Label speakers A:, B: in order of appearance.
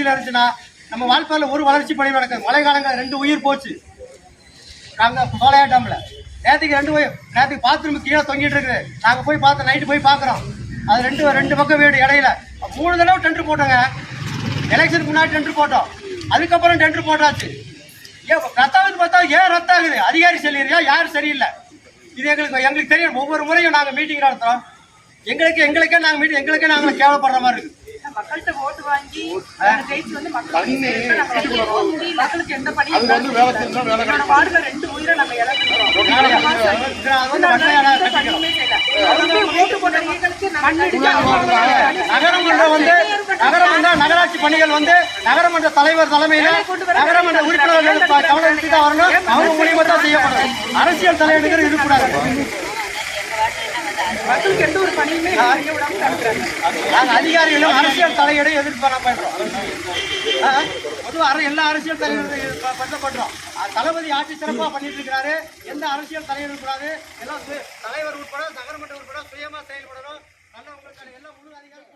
A: வறட்சியில் இருந்துச்சுன்னா நம்ம வாழ்க்கையில் ஒரு வளர்ச்சி பணி நடக்குது. மழை காலங்கள் ரெண்டு உயிர் போச்சு. நாங்கள் சோலையா டேம்ல. நேற்றுக்கு ரெண்டு போய் நேற்றுக்கு பாத்ரூம் கீழே தொங்கிட்டு இருக்குது. நாங்கள் போய் பார்த்தோம் நைட்டு போய் பார்க்குறோம். அது ரெண்டு ரெண்டு பக்கம் வீடு இடையில. மூணு தடவை டெண்டர் போட்டோங்க. எலெக்ஷனுக்கு முன்னாடி டெண்டர் போட்டோம். அதுக்கப்புறம் டெண்டர் போட்டாச்சு. ஏன் ரத்தாவது பார்த்தா ஏன் ரத்தாகுது அதிகாரி சொல்லிடுறியா யார் சரியில்லை? இது எங்களுக்கு எங்களுக்கு தெரியும். ஒவ்வொரு முறையும் நாங்கள் மீட்டிங் நடத்துகிறோம் எங்களுக்கு எங்களுக்கே நாங்கள் மீட்டிங் எங்களுக்கே நாங்கள் கேவலப்படுற மாதிரி
B: இருக்குது மக்களுக்கு எந்த பணியும் என்னோட வார்டுல ரெண்டு உயிரை
A: நகராட்சி பணிகள் வந்து நகரமன்ற தலைவர் தலைமையில நகரமன்ற உறுப்பினர்கள் எடுத்து தான் வரணும். அவங்க மூலியமா தான் செய்யப்படும் அரசியல் தலைவர்கள் இருக்கக்கூடாது
B: பணியுமே
A: அதிகாரிகளும் அரசியல் தலையீடை எதிர்ப்பு பண்றோம் பொதுவாக எல்லா அரசியல் தலைவர்களும் பண்றோம் தளபதி ஆட்சி சிறப்பாக பண்ணிட்டு இருக்கிறாரு எந்த அரசியல் தலைவர் கூடாது. எல்லாம் தலைவர் உட்பட நகரமன்ற உட்பட சுயமா செயல்படணும். நல்லவங்களுக்கான எல்லா முழு அதிகாரம்